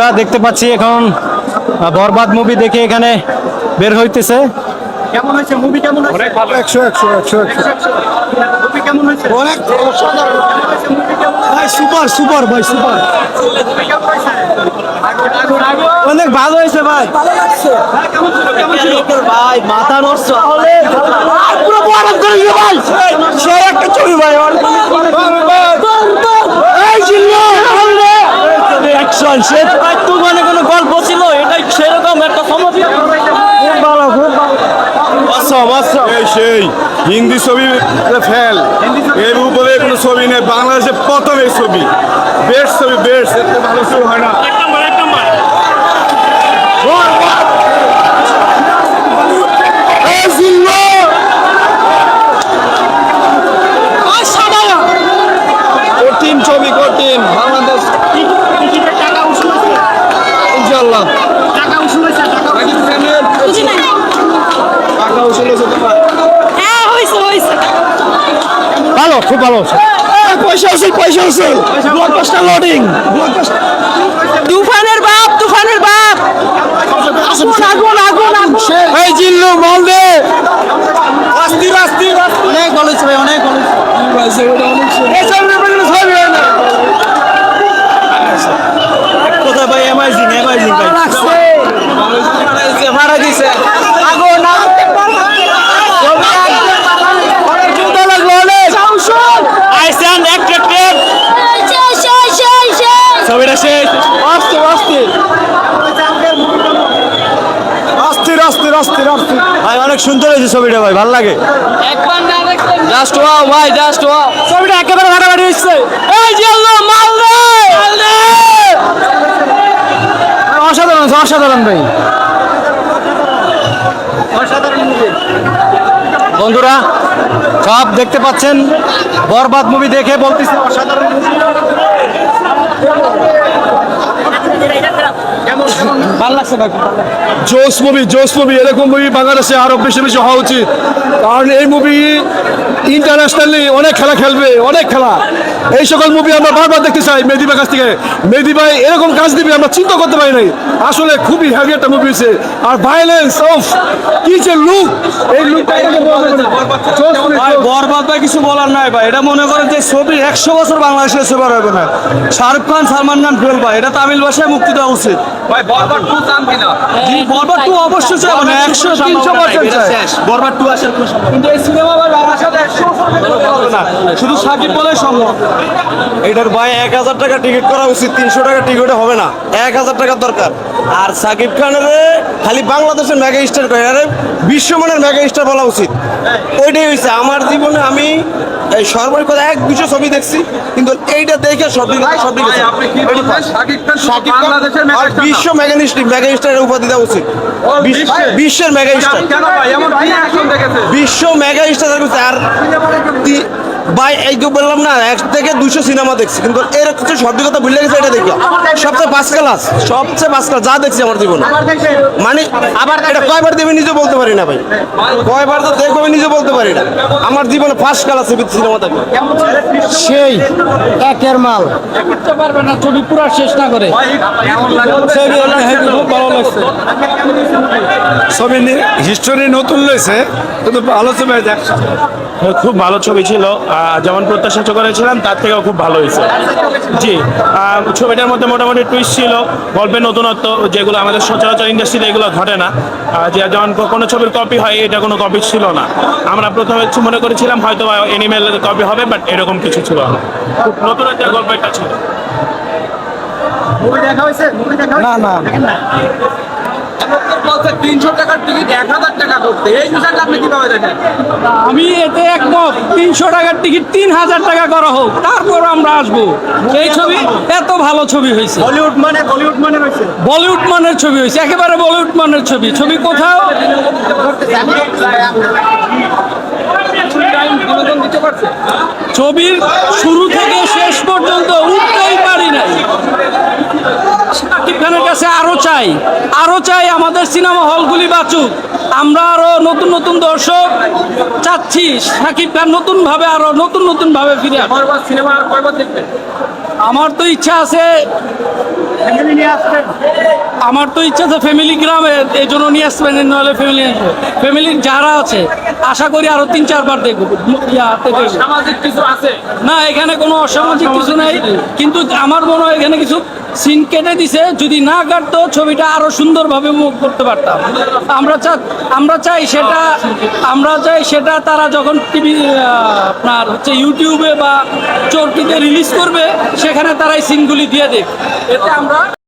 আমরা দেখতে পাচ্ছি এখন বরবাদ মুভি দেখে এখানে বের হইতেছে। কেমন হয়েছে? মুভি কেমন হয়েছে? অনেক ভালো। একশো একশো একশো একশো। মুভি কেমন হয়েছে? অনেক ভাই সুপার সুপার ভাই সুপার। অনেক ভালো হয়েছে ভাই। ভাই মাথা নষ্ট। পুরো বরফ করে দিল ভাই। সে একটা ছবি ভাই মানে কোনো গল্প ছিল, এটাই সেরকম একটা সমস্যা। সেই হিন্দি ছবি ফেল। এর উপরে কোনো ছবি নেই, বাংলাদেশে প্রথম ছবি। বেস্ট ছবি বেস্ট ভালো ছবি হয় না এই জিল্লু কঠিন ছবি কঠিন বাংলাদেশ ইনশাল্লাহ বুঝি নাই টাকা উসুল হয়েছে তোমার হ্যাঁ হয়েছে হয়েছে ভালো খুব ভালো পয়সা উসুল পয়সা উসুল ব্লকবাস্টার লোডিং তুফানের বাপ তুফানের বাপ। আগুন আগুন এই জিল্লু মাল দে। অস্থির অস্থির অনেক ভালো ছিল অনেক ভালো কোথায় ভাই অ্যামাইজিং অ্যামাইজিং ভাই। মারা দিছে আগুন অনেক জুতা লাগল অনেক আইসান অ্যাট্রাক্টেড ছবিটা শেষ। অস্থির অস্থির অস্থির অস্থির অস্থির অস্থির ভাই অনেক সুন্দর হয়েছে ছবিটা ভাই ভালো লাগে। জাস্ট ওয়াও ভাই জাস্ট ওয়াও ছবিটা একেবারে ফাটাফাটি হচ্ছে। এই জিয়াল্লো মাল মাল দে অসাধারণ অসাধারণ ভাই। বন্ধুরা সব দেখতে পাচ্ছেন। বরবাদ মুভি দেখে বলতেছে অসাধারণ ভালো লাগছে ভাই জোস মুভি জোস মুভি এরকম মুভি বাংলাদেশে আরও বেশি বেশি হওয়া উচিত। কারণ এই মুভি ইন্টারন্যাশনালি অনেক খেলা খেলবে অনেক খেলা। এই সকল মুভি আমরা বারবার দেখতে চাই ভাই কাছ থেকে। মেহেদি ভাই এরকম কাজ দিবে আমরা চিন্তা করতে পারি নাই। আসলে খুবই হ্যাভি একটা মুভি হয়েছে। আর ভাইলেন্স অফ কি যে লুক এই লুকটা বরবাদ ভাই কিছু বলার নাই ভাই। এটা মনে করেন যে ছবি একশো বছর বাংলাদেশের ছবি হবে না। শাহরুখ খান সালমান খান ফেল ভাই এটা তামিল ভাষায় মুক্তি দেওয়া উচিত। ভাই বরবাদ টু চান কিনা? বরবাদ টু অবশ্যই চাই মানে একশো তিনশো পার্সেন্ট চাই। বরবাদ টু আসার কিন্তু এই সিনেমা ভাই বাংলাদেশে একশো না। শুধু সাকিব বলে সম্ভব। এটার ভাই এক হাজার টাকা টিকিট করা উচিত তিনশো টাকা টিকিটে হবে না। এক হাজার টাকার দরকার। আর সাকিব খানের খালি বাংলাদেশের মেগা স্টার করে আরে বিশ্বমানের মেগা স্টার বলা উচিত। ওইটাই হয়েছে আমার জীবনে আমি এই সর্বরি কথা এক দুশো ছবি দেখছি কিন্তু এইটা দেখে সব সব বিশ্ব মেগানিস্ট মেগানিস্টারের মেগা উপাধি দেওয়া উচিত। বিশ্বের? মেগানিস্টার বিশ্ব মেগানিস্টার স্টার আর ভাই এই যে বললাম না এক থেকে দুশো সিনেমা দেখছি কিন্তু এর কিছু সত্যি কথা ভুলে গেছে এটা দেখলাম। সবচেয়ে পাঁচ ক্লাস সবচেয়ে পাঁচ ক্লাস যা দেখছি আমার জীবনে। মানে আবার এটা কয়বার দেবে নিজে বলতে পারি না ভাই। কয়বার তো দেখব আমি নিজে বলতে পারি না। আমার জীবনে ফার্স্ট ক্লাস সিনেমা দেখব সেই একের মাল। ছবি পুরো শেষ না করে। ভালো লাগছে। ছবি হিস্টোরি নতুন লইছে কিন্তু ভালো ছবি দেখছে খুব ভালো ছবি ছিল। যেমন প্রত্যাশা করেছিলাম তার থেকেও খুব ভালো হয়েছে। জি ছবিটার মধ্যে মোটামুটি টুইস্ট ছিল গল্পের নতুনত্ব যেগুলো আমাদের সচরাচর ইন্ডাস্ট্রিতে এগুলো ঘটে না। যে যেমন কোনো ছবির কপি হয় এটা কোনো কপি ছিল না। আমরা প্রথমে মনে করেছিলাম হয়তো এনিমেল কপি হবে বাট এরকম কিছু ছিল না। খুব নতুন একটা গল্প একটা ছিল। না না। তিনশো টাকার টিকিট এক হাজার টাকা করতে এই বিষয়টা আপনি কীভাবে দেখেন? আমি এতে একমত তিনশো টাকার টিকিট তিন হাজার টাকা করা হোক তারপর আমরা আসব। এই ছবি এত ভালো ছবি হয়েছে। বলিউড মানে বলিউড মানে রয়েছে বলিউড মানের ছবি হয়েছে একেবারে বলিউড মানের ছবি। ছবি কোথাও? ছবির শুরু থেকে শেষ পর্যন্ত উঠতেই পারি নাই শাকিব খানের কাছে আরও চাই আরও চাই আমাদের সিনেমা হলগুলি বাঁচুক। আমরা আরও নতুন নতুন দর্শক চাচ্ছি শাকিব খান নতুন ভাবে আরও নতুন নতুন ভাবে ফিরে। সিনেমা কয়বার দেখবেন? আমার তো ইচ্ছা আছে আমার তো ইচ্ছা আছে ফ্যামিলি গ্রামে এই জন্য নিয়ে আসবেন নাহলে ফ্যামিলি ফ্যামিলির যারা আছে আশা করি আরও তিন চারবার দেখব। সামাজিক কিছু আছে? না এখানে কোনো অসামাজিক কিছু নাই। কিন্তু আমার মনে হয় এখানে কিছু সিন কেটে দিছে, যদি না কাটতো ছবিটা আরও সুন্দরভাবে মুখ করতে পারতাম। আমরা চা আমরা চাই সেটা, আমরা চাই সেটা তারা যখন টিভি আপনার হচ্ছে ইউটিউবে বা চরকিতে রিলিজ করবে, সেখানে তারা এই সিনগুলি দিয়ে দেবে এতে আমরা